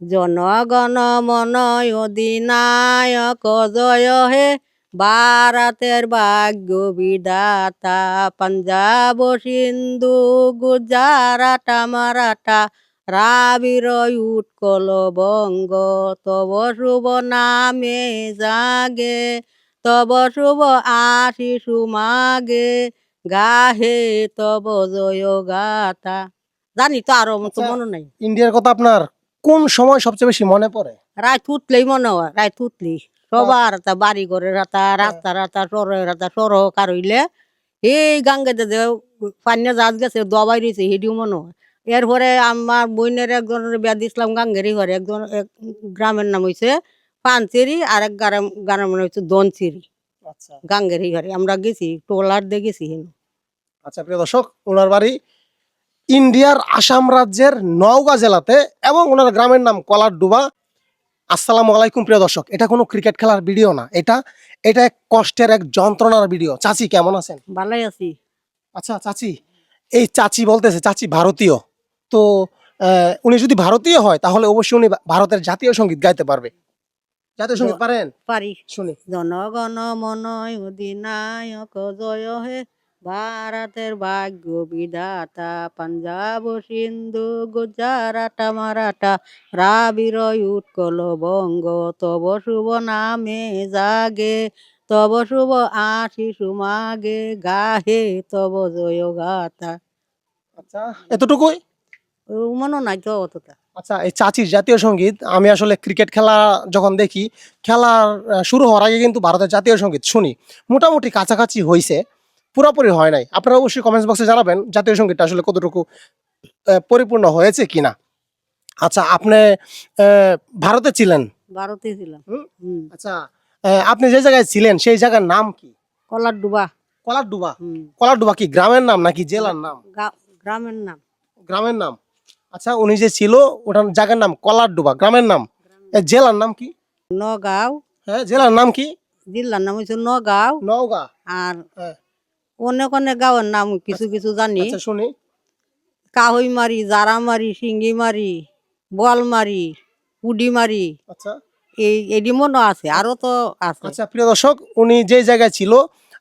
জনগণ মন অধিনায়ক জয় হে ভারতের ভাগ্য বিধাতা। পাঞ্জাব সিন্ধু গুজরাট মারাঠা রাবির উৎকল বঙ্গ তব শুভ নামে জাগে তব শুভ আশিস মাগে গাহে তব জয় গাথা জানি তো আরও আচ্ছা। মনে নাই। ইন্ডিয়ার কথা আপনার? কোন সময় সবচেয়ে বেশি মনে পড়ে? রায় তুতলেই মনে হয় রায় তুতলি সবার হাতা বাড়ি ঘরের হাতা রাস্তার হাতা সরের হাতা সরকার হইলে? এই গাঙ্গে যে পান্না জাহাজ গেছে দবাই রয়েছে হিডিও মনে হয়। এরপরে আমার বোনের একজনের বিয়া দিছিলাম গাঙ্গেরই ঘরে একজন এক গ্রামের নাম হয়েছে পানচেরি আর এক গ্রাম গ্রামের নাম হচ্ছে দনচেরি আচ্ছা। গাঙ্গেরই ঘরে আমরা গেছি টোলার দিয়ে গেছি। আচ্ছা প্রিয় দর্শক ওনার বাড়ি ইন্ডিয়ার আসাম রাজ্যের নওগাঁ জেলাতে এবং ওনার গ্রামের নাম কলারডুবা আসসালামু আলাইকুম প্রিয় দর্শক। এটা কোনো ক্রিকেট খেলার ভিডিও না। এটা এটা এক কষ্টের এক যন্ত্রণার ভিডিও। চাচি কেমন আছেন? ভালোই আছি। আচ্ছা চাচি এই চাচি বলতেছে চাচি ভারতীয়। তো উনি যদি ভারতীয় হয় তাহলে অবশ্যই উনি ভারতের জাতীয় সংগীত গাইতে পারবে। জাতীয় সংগীত পারেন? পারি। শুনি। জনগণ মন অধিনায়ক জয় হে। ভারতের ভাগ্য বিধাতা পাঞ্জাব সিন্ধু গুজরাট মারাঠা রাবির উৎকল বঙ্গ তব শুভ নামে জাগে তব শুভ আশিস মাগে গাহে তব জয় গাতা আচ্ছা এতটুকুই? মনে নাই তো অতটা। আচ্ছা এই চাচির জাতীয় সংগীত আমি আসলে ক্রিকেট খেলা যখন দেখি খেলার শুরু হওয়ার আগে কিন্তু ভারতের জাতীয় সংগীত শুনি। মোটামুটি কাছাকাছি হয়েছে পুরোপুরি হয় নাই। আপনারা অবশ্যই কমেন্টস বক্সে জানাবেন জাতীয় সঙ্গীতটা আসলে কতটুকু পরিপূর্ণ হয়েছে কিনা। আচ্ছা আপনি ভারতে ছিলেন? ভারতে ছিলাম। আচ্ছা আপনি যে জায়গায় ছিলেন সেই জায়গার নাম কি? কলার ডুবা কলারডুবা হুম। কলারডুবা কি গ্রামের নাম নাকি জেলার নাম? গ্রামের নাম। গ্রামের নাম। আচ্ছা উনি যে ছিল ওটার জায়গার নাম কলারডুবা গ্রামের নাম? জেলার নাম কি? নগাঁও। হ্যাঁ জেলার নাম কি? জেলার নাম হচ্ছে নগাঁও। নওগাঁ। আর হ্যাঁ। অনেক অনেক গাঁয়ের নাম কিছু কিছু জানি। আচ্ছা শুনি। কাহইমারি জারামারি সিঙ্গিমারি বলমারি পুডিমারি আচ্ছা। এই এডি মনে আছে আরও তো আছে। আচ্ছা প্রিয় দর্শক উনি যে জায়গায় ছিল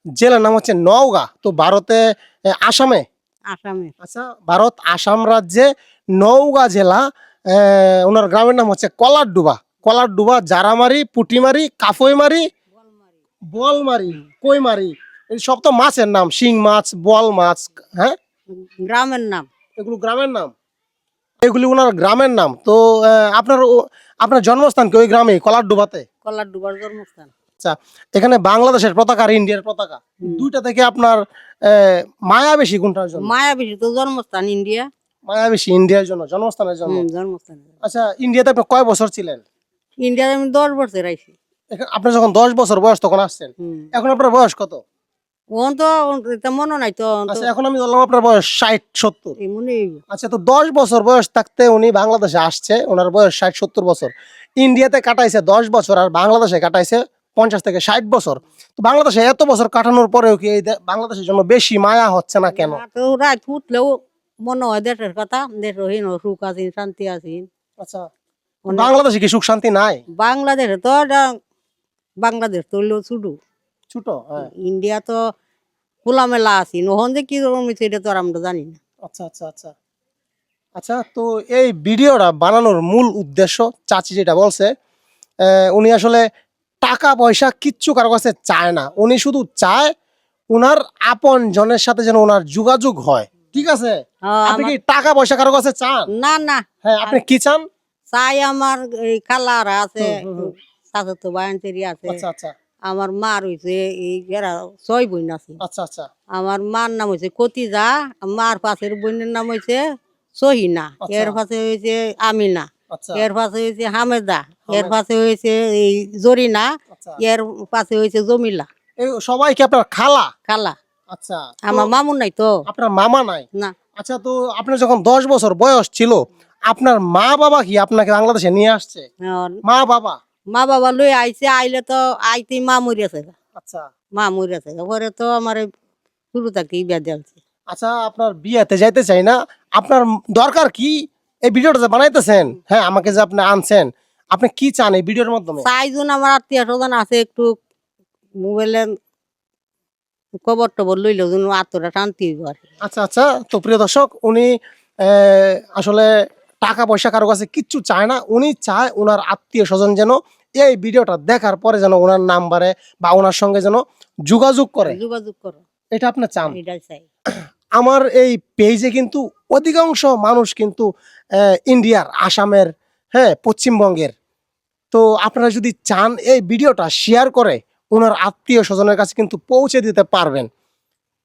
জেলার নাম হচ্ছে নওগাঁ তো ভারতে আসামে? আসামে। আচ্ছা ভারত আসাম রাজ্যে নওগাঁ জেলা ওনার গ্রামের নাম হচ্ছে কলারডুবা। কলারডুবা জারামারি পুটিমারি কাফইমারি বলমারি কইমারি এই সব তো মাছের নাম শিং মাছ বল মাছ হ্যাঁ? গ্রামের নাম। এগুলো গ্রামের নাম। এগুলি ওনার গ্রামের নাম। তো আপনার আপনার জন্মস্থান কি ওই গ্রামে কলারডুবাতে কলার ডুবার জন্মস্থান। আচ্ছা এখানে বাংলাদেশের পতাকা আর ইন্ডিয়ার পতাকা। দুইটা থেকে আপনার মায়া বেশি কোনটার জন্য? মায়া বেশি তো জন্মস্থান ইন্ডিয়া। মায়া বেশি ইন্ডিয়ার জন্য জন্মস্থানের জন্য। জন্মস্থান আচ্ছা ইন্ডিয়াতে আপনি কয় বছর ছিলেন? ইন্ডিয়াতে আমি দশ বছর আইছি। আপনি যখন দশ বছর বয়স তখন আসছেন। এখন আপনার বয়স কত? ওন তো এটা নাই তো আচ্ছা এখন আমি ধরলাম আপনার বয়স ষাট সত্তর। আচ্ছা তো দশ বছর বয়স থাকতে উনি বাংলাদেশে আসছে ওনার বয়স ষাট সত্তর বছর। ইন্ডিয়াতে কাটাইছে দশ বছর আর বাংলাদেশে কাটাইছে পঞ্চাশ থেকে ষাট বছর। তো বাংলাদেশে এত বছর কাটানোর পরেও কি এই বাংলাদেশের জন্য বেশি মায়া হচ্ছে না কেন? রাত উঠলেও মনে হয় দেশের কথা দেশহীন সুখ আছেন শান্তি আছেন। আচ্ছা বাংলাদেশে কি সুখ শান্তি নাই? বাংলাদেশে তো বাংলাদেশ তো শুধু। ছোট হ্যাঁ। ইন্ডিয়া তো খোলামেলা আছি নহন যে কি রকম হইছে এটা তো আর আমরা জানি না। আচ্ছা আচ্ছা আচ্ছা। আচ্ছা তো এই ভিডিওটা বানানোর মূল উদ্দেশ্য চাচি যেটা বলছে উনি আসলে টাকা পয়সা কিচ্ছু কারও কাছে চায় না। উনি শুধু চায় উনার আপন জনের সাথে যেন ওনার যোগাযোগ হয়। ঠিক আছে? হ্যাঁ, আপনি কি টাকা পয়সা কারও কাছে চান? না না। হ্যাঁ আপনি কি চান? চাই আমার এই খালারা আছে হুম, হুম। বায়ান্তেরি আছে। আচ্ছা আচ্ছা। আমার মার হইছে এই এরা ছয় বোন আছে। আচ্ছা আচ্ছা। আমার মার নাম হয়েছে কতিজা মার পাশের বোনের নাম হয়েছে সহিনা আচ্ছা। এর পাশে হয়েছে আমিনা আচ্ছা। এর পাশে হয়েছে হামেদা এর পাশে হয়েছে এই জরিনা আচ্ছা। এর পাশে হয়েছে জমিলা। সবাই কি আপনার খালা? খালা। আচ্ছা আমার মামুন নাই তো। আপনার মামা নাই? না। আচ্ছা তো আপনার যখন দশ বছর বয়স ছিল আপনার মা বাবা কি আপনাকে বাংলাদেশে নিয়ে আসছে? মা বাবা মা বাবা লই আইছে আইলে তো আইতে মা মরি আছে। আচ্ছা। মা মরি আছে পরে তো আমার শুরু থাকি বিয়া দিয়েছে আচ্ছা আপনার বিয়াতে যাইতে চাই না? আপনার দরকার কি? এই ভিডিওটা যে বানাইতেছেন হ্যাঁ আমাকে যে আপনি আনছেন আপনি কি চান এই ভিডিওর মাধ্যমে? চাইজন আমার আত্মীয় স্বজন আছে একটু মোবাইলে খবর টবর লইলে আত্মটা শান্তি হইব আচ্ছা আচ্ছা তো প্রিয় দর্শক উনি আসলে টাকা পয়সা কারও কাছে কিচ্ছু চায় না উনি চায় ওনার আত্মীয় স্বজন যেন এই ভিডিওটা দেখার পরে যেন ওনার নাম্বারে বা ওনার সঙ্গে যেন যোগাযোগ করে। যোগাযোগ করো। এটা আপনার চান? আমার এই পেজে কিন্তু অধিকাংশ মানুষ কিন্তু ইন্ডিয়ার আসামের হ্যাঁ পশ্চিমবঙ্গের। তো আপনারা যদি চান এই ভিডিওটা শেয়ার করে ওনার আত্মীয় স্বজনের কাছে কিন্তু পৌঁছে দিতে পারবেন।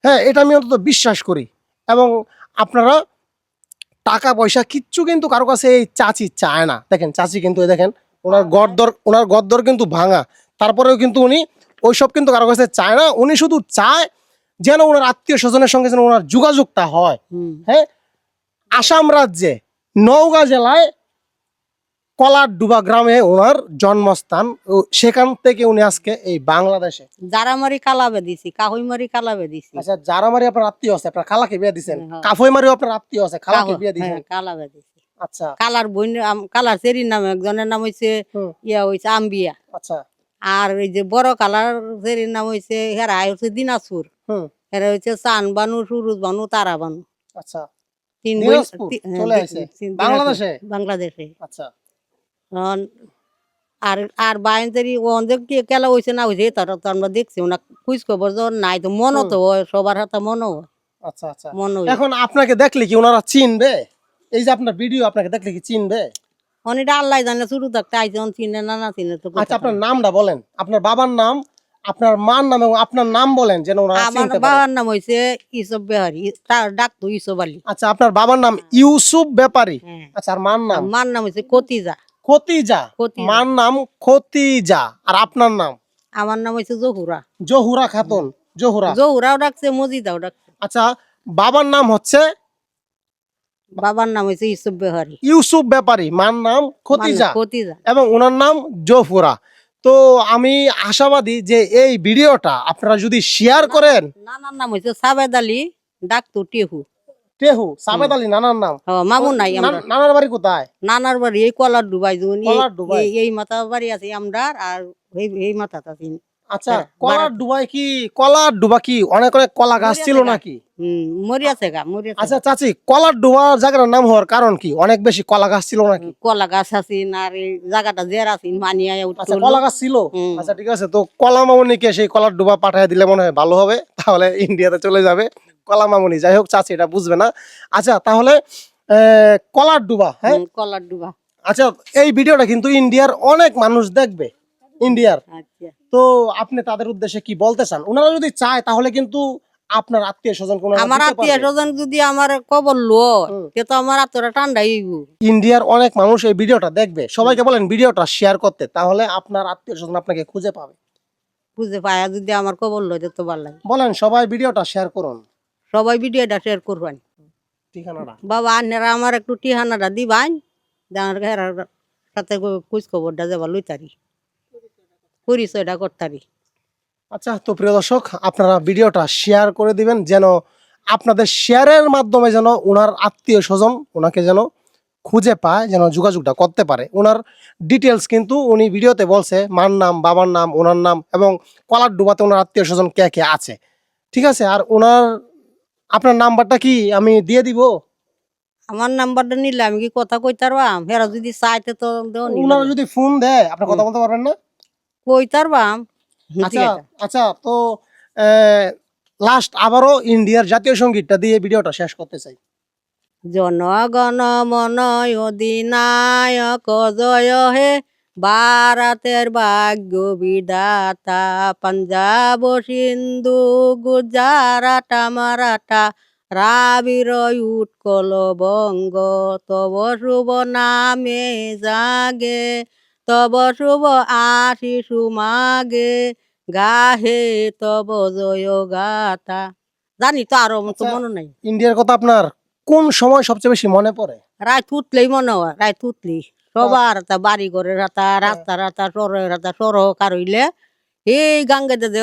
হ্যাঁ এটা আমি অন্তত বিশ্বাস করি। এবং আপনারা টাকা পয়সা কিচ্ছু কিন্তু কারও কাছে এই চাচি চায় না। দেখেন চাচি কিন্তু দেখেন ওনার গদ্দর ওনার গদ্দর কিন্তু ভাঙা। তারপরেও কিন্তু উনি ওইসব কিন্তু কারও কাছে চায় না। উনি শুধু চায় যেন ওনার আত্মীয় স্বজনের সঙ্গে যেন ওনার যোগাযোগটা হয়। হ্যাঁ? আসাম রাজ্যে নওগাঁ জেলায় কলারডুবা গ্রামে ওনার জন্মস্থান। সেখান থেকে উনি আজকে এই বাংলাদেশে। জারামারি কালাবে দিছি কাহইমারি কালাবে দিছি আচ্ছা জারামারি আপনার আত্মীয় আছে আপনার খালাকে বিয়ে দিছেন? হ্যাঁ। কাফইমারিও আপনার আত্মীয় আছে খালাকে বিয়ে দিছেন? হ্যাঁ, কালাবে দিছি আচ্ছা। কালার বোন কালার সেরির নামে একজনের নাম হইছে ইয়া হইছে আম্বিয়া। আচ্ছা। আর এই যে বড় কালার সেরির নাম হইছে হেরা হচ্ছে দিনাজপুর। হুম। হেরা হচ্ছে চান বানু সুরুজ বানু তারা বানু। আচ্ছা। তিন বোন দিনাজপুর তি- হ্যাঁ, চলে দি- আইছে তিন- বাংলাদেশে? বাংলাদেশে। আচ্ছা। আর আর বাইন যদি ওদের কি হয়েছে না হয়েছে তারা তো আমরা দেখছি না খুঁজ খবর যখন নাই তো মনও তো হয় সবার হাতে মনও হয় আচ্ছা আচ্ছা। মন এখন আপনাকে দেখলে কি ওনারা চিনবে? এই যে আপনার ভিডিও আপনাকে দেখলে কি চিনবে? অনেকটা আল্লাহ জানে শুরু থাকতে আইছে চিনে না না চিনে তো আচ্ছা আপনার নামটা বলেন। আপনার বাবার নাম আপনার মার নাম এবং আপনার নাম বলেন যেন ওনারা চিনতে পারে। বাবার নাম হয়েছে ইসব বেহারি তার ডাকতো ইসব আলী। আচ্ছা আপনার বাবার নাম ইউসুফ ব্যাপারী হ্যাঁ। আচ্ছা আর মার নাম? মার নাম হয়েছে কতিজা খতিজা। খতিজা। মার নাম খতিজা। আর আপনার নাম? আমার নাম হয়েছে জহুরা। জহুরা খাতুন। জহুরা। জহুরাও ডাকছে মজিদাও ডাকছে। আচ্ছা বাবার নাম হচ্ছে? বাবার নাম বেহারি। ইউসুফ ব্যাপারী। মার নাম খতিজা। কতিজা এবং ওনার নাম জহুরা। তো আমি আশাবাদী যে এই ভিডিওটা আপনারা যদি শেয়ার করেন। নানার নাম হয়েছে সাবেদ আলী ডাকতো টেহু। টেহু সাবেদ আলী নানার নাম। হ, মামু নাই নানার বাড়ি কোথায়? নানার বাড়ি এই কলার ডুবাই এই- ডুবাই? মাথা বাড়ি আছে আমরা আর এই মাথা আছে। আচ্ছা হ্যাঁ, কলার ডুবাই কি কলার ডুবা কি অনেক অনেক কলা গাছ ছিল নাকি? হম গা মরি আচ্ছা চাচি কলার ডুবার জায়গার নাম হওয়ার কারণ কি? অনেক বেশি কলা গাছ ছিল নাকি? কলা গাছ আছে আর এই জায়গাটা জের আছে মানিয়া আচ্ছা কলা গাছ ছিল? আচ্ছা ঠিক আছে তো কলা মামুনিকে সেই কলার ডুবা পাঠিয়ে দিলে মনে হয় ভালো হবে তাহলে ইন্ডিয়াতে চলে যাবে। কলা মামুনি যাই হোক চাচি এটা বুঝবে না। আচ্ছা তাহলে কলার ডুবা হ্যাঁ? কলার ডুবা। আচ্ছা এই ভিডিওটা কিন্তু ইন্ডিয়ার অনেক মানুষ দেখবে ইন্ডিয়ার। আচ্ছা। তো আপনি তাদের উদ্দেশ্যে কি বলতে চান? ওনারা যদি চায় তাহলে কিন্তু আপনার আত্মীয় স্বজন কোন আমার আত্মীয় স্বজন যদি আমার কবর লো হুম। তে তো আমার আত্মরা ঠান্ডা হইব। ইন্ডিয়ার অনেক মানুষ এই ভিডিওটা দেখবে। সবাইকে বলেন ভিডিওটা শেয়ার করতে তাহলে আপনার আত্মীয় স্বজন আপনাকে খুঁজে পাবে। খুঁজে পায় যদি আমার কবর লয় তো ভালো লাগে। বলেন সবাই ভিডিওটা শেয়ার করুন। সবাই ভিডিওটা শেয়ার করবেন। ঠিকানাটা? বাবা আন্নারা আমার একটু টিহানাটা দিবান। জানার ঘেরার সাথে খোঁজ খবরটা যাবা লইতারি পরিচয়টা করতারি আচ্ছা তো প্রিয় দর্শক আপনারা ভিডিওটা শেয়ার করে দিবেন যেন আপনাদের শেয়ারের মাধ্যমে যেন ওনার আত্মীয় স্বজন ওনাকে যেন খুঁজে পায় যেন যোগাযোগটা করতে পারে। ওনার ডিটেলস কিন্তু উনি ভিডিওতে বলছে মার নাম বাবার নাম ওনার নাম এবং কলার ডুবাতে ওনার আত্মীয় স্বজন কে কে আছে। ঠিক আছে? আর ওনার আপনার নাম্বারটা কি? আমি দিয়ে দিব। আমার নাম্বারটা নিলে আমি কি কথা কইতারবাম হেরা যদি চাইতে তো দেও ওনারা যদি ফোন দেয় আপনি কথা বলতে পারবেন না? কইতারবাম আচ্ছা আচ্ছা তো লাস্ট আবারও ইন্ডিয়ার জাতীয় সঙ্গীতটা দিয়ে ভিডিওটা শেষ করতে চাই। জনগণ মন অধিনায়ক জয় হে। ভারতের ভাগ্য বিধাতা পাঞ্জাব সিন্ধু গুজরাট মারাঠা রাবির উৎকল বঙ্গ তব শুভ নামে জাগে তব শুভ আশিস মাগে গাহে তব জয় গাথা। জানি তো আরও তো আচ্ছা। মনে নাই। ইন্ডিয়ার কথা আপনার কোন সময় সবচেয়ে বেশি মনে পড়ে? রায় তুতলেই মনে হয় রায় তুতলি সবার হাতা বাড়ি ঘরের হাতা রাস্তার হাতা সরের হাতা সরকার হইলে এই গাঙ্গেতে যে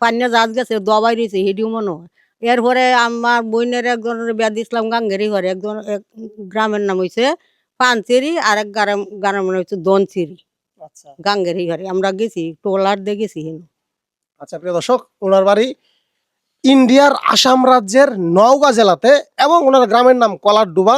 পানিয়া জাহাজ গেছে দবাই রয়েছে হেডিও মনে হয়। এরপরে আমার বোনের একজনের বিয়া দিছিলাম গাঙ্গেরই ঘরে একজন এক গ্রামের নাম হইছে পানচেরি আর এক গ্রাম গ্রামের মানে হচ্ছে দনচেরি। আচ্ছা। গাঙ্গের ঘরে আমরা গেছি টোলার দিয়ে গেছি হেন। আচ্ছা প্রিয় দর্শক ওনার বাড়ি ইন্ডিয়ার আসাম রাজ্যের নওগাঁ জেলাতে এবং ওনার গ্রামের নাম কলারডুবা